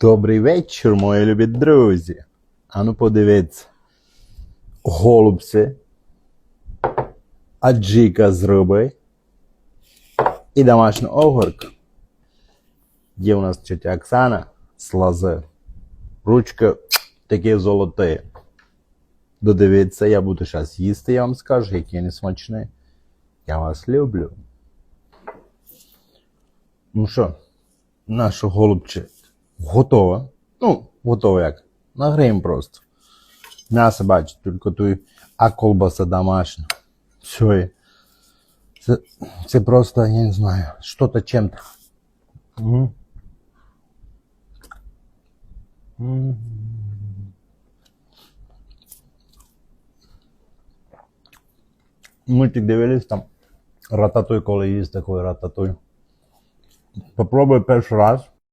Добрий вечір, мої любі друзі. Ану подивіться. Голубці, аджика з риби і домашня огурка. Є у нас тетя Оксана з лази. Ручки такі золоті. Додивіться, я буду зараз їсти, я вам скажу, які вони смачні. Я вас люблю. Ну що, наше голубче готове. Ну, готове як. Нагреємо просто. М'ясо бачите, тільки тут, а колбаса домашня. Все. Це, це просто, я не знаю, що-то чим-то. Угу. Мультик дивились там. Рататуй, коли їсть такий рататуй. Попробуй перший раз.